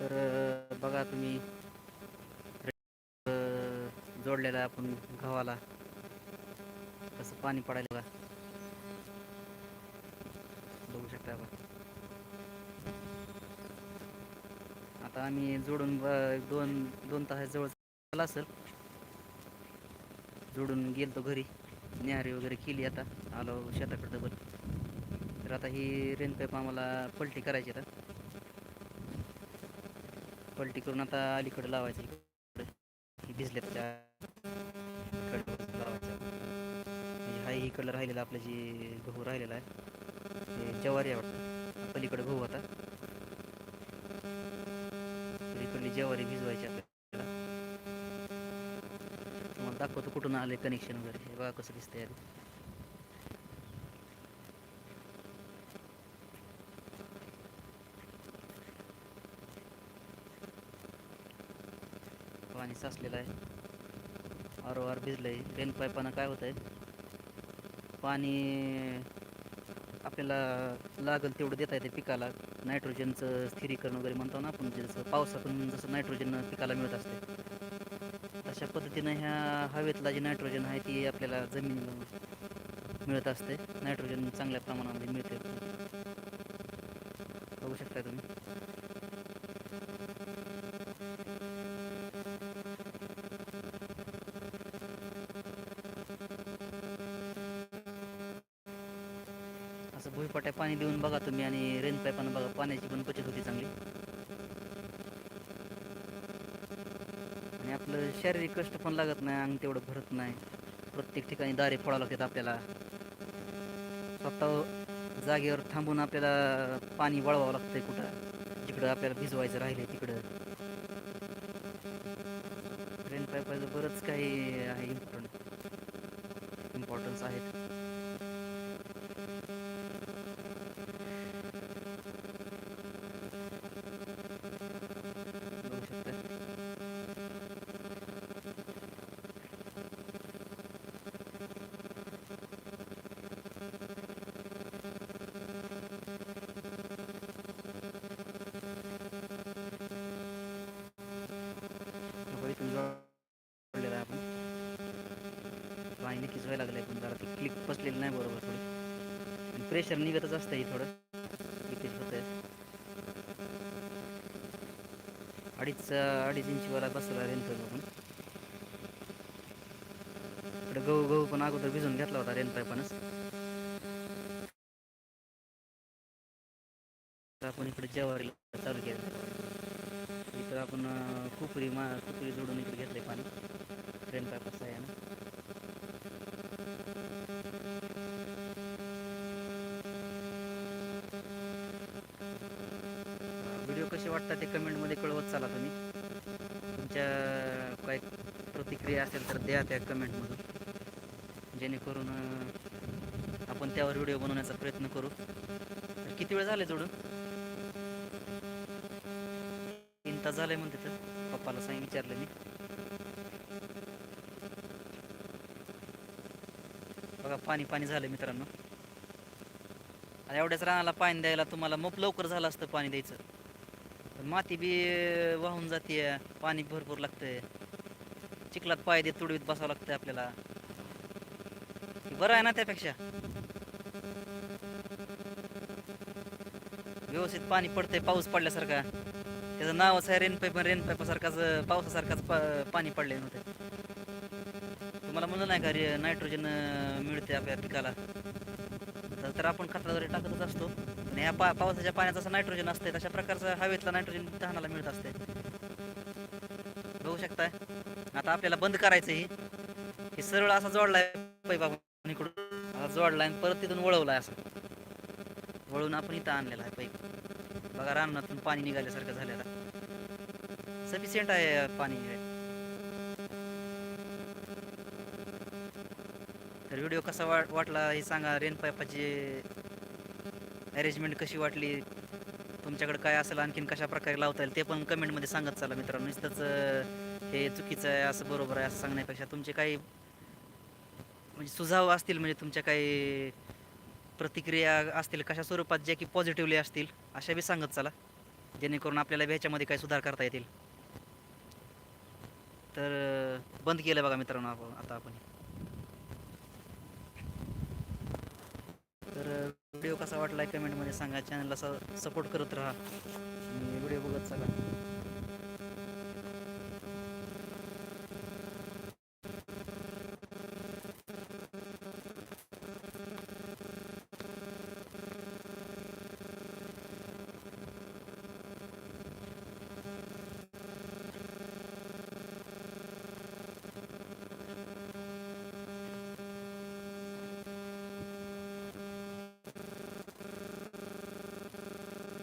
तर बघा तुम्ही. जोडलेला आपण गव्हाला. कसं पाणी पडायला बघा. बघू शकता आपण. आता आम्ही जोडून दोन दोन तास जवळ झाला असेल. जोडून गेलतो घरी. न्याहारी वगैरे केली आता. आलो शेताकडं डबल तर आता ही रेनपाईप आम्हाला पलटी करायची आता. पलटी करून आता अलीकडे लावायचं इकडे. भिजल्यात इकडे लावायचं. म्हणजे हा इकडलं राहिलेला आपलं जे गहू राहिलेला आहे ते जवारी आहे वाटतं. पलीकडे गहू आता. इकडली जवारी भिजवायची आपल्याला तुम्हाला दाखवतो कुठून आले कनेक्शन वगैरे. हे बघा कसं दिसतंय. पाणी साचलेलं आहे. आर आर भिजलंय. रेन पाईपानं काय होत आहे पाणी आपल्याला लागल तेवढं देता येते पिकाला. नायट्रोजनचं स्थिरीकरण वगैरे म्हणतो ना आपण जसं पावसातून जसं नायट्रोजन पिकाला मिळत असते तशा पद्धतीनं ह्या हवेतला जे नायट्रोजन आहे ती आपल्याला जमिनीला मिळत असते नायट्रोजन चांगल्या प्रमाणामध्ये मिळते बघू शकता तुम्ही? असं भुईपाट्या पाणी देऊन बघा तुम्ही आणि रेन पाईपानं बघा पाण्याची पण बचत होती चांगली. आणि आपलं शारीरिक कष्ट पण लागत नाही अंग तेवढं भरत नाही. प्रत्येक ठिकाणी दारे फोडावं लागतात आपल्याला. स्वतः जागेवर थांबून आपल्याला पाणी वळवावं लागतंय कुठं? जिकडं आपल्याला भिजवायचं राहिले तिकडं. रेन पाईपाचं बरंच काही आहे इम्पॉर्टंट इम्पॉर्टन्स आहेत. इथून जोडलेला आहे आपण. पाणी नक्कीच व्हायला आहे पण जरा. ते क्लिक बसलेलं नाही बरोबर थोडं. प्रेशर निघतच असतं आहे थोडं. लिकेज होत आहे अडीच अडीच इंचीवाला बसला रेनपाईप आपण इकडे गहू गहू पण अगोदर भिजून घेतला होता रेनपाईपानंच तर आपण इकडे जेवारी चालू केलं. आपण खुपरी मा खुपरी जोडून इकडे घेतलंय पाणी. प्रेम कसं आहे व्हिडिओ कसे वाटतात ते कमेंटमध्ये कळवत चाला तुम्ही. तुमच्या काय प्रतिक्रिया असेल तर द्या त्या कमेंटमधून. जेणेकरून आपण त्यावर व्हिडिओ बनवण्याचा प्रयत्न करू. किती वेळ झाले जोडून? घंटा झालाय म्हणते तर पप्पाला सांग विचारलं मी. बघा पाणी पाणी झालं मित्रांनो. आणि एवढ्याच रानाला पाणी द्यायला तुम्हाला मग लवकर झालं असतं पाणी द्यायचं. माती बी वाहून जाते पाणी भरपूर लागतंय. चिखलात पाय देत तुडवीत बसावं लागतंय आपल्याला. बरं आहे ना त्यापेक्षा. व्यवस्थित पाणी पडतंय पाऊस पडल्यासारखा. त्याचं नावच आहे रेन पाईप रेन पाईपासारखाच पावसासारखाच पा- पाणी पडले नव्हते तुम्हाला म्हणलं नाही का रे नायट्रोजन मिळते आपल्या पिकाला. तर- आपण खताला जरी टाकतच असतो आणि ह्या पा पावसाच्या पाण्यात जसं नायट्रोजन असते तशा प्रकारचं हवेतला नायट्रोजन तहानाला मिळत असते बघू शकताय? आता आपल्याला बंद करायचं हे. सरळ असा जोडलाय पाईप इकडून. असा जोडलाय आणि परत तिथून वळवलाय असं. वळून आपण इथं आणलेला आहे पाईप बघा रानातून पाणी निघाल्यासारखं झालेलं आता. सफिशियंट आहे पाणी तर व्हिडिओ कसा वाट वाटला हे सांगा. रेन पाईपाची अरेंजमेंट कशी वाटली? तुमच्याकडे काय असेल आणखीन कशा प्रकारे लावता येईल ते पण कमेंटमध्ये सांगत चला मित्रांनो. नुसतंच हे चुकीचं आहे असं बरोबर आहे असं सांगण्यापेक्षा तुमचे काही म्हणजे सुझाव असतील म्हणजे तुमच्या काही प्रतिक्रिया असतील कशा स्वरूपात ज्या की पॉझिटिव्हली असतील अशा बी सांगत चला. जेणेकरून आपल्याला ह्याच्यामध्ये काही सुधार करता येतील. तर बंद केलं बघा मित्रांनो आपण आता आपण. तर व्हिडिओ कसा वाटला कमेंटमध्ये सांगा. चॅनलला सपोर्ट करत राहा. व्हिडिओ बघत चला.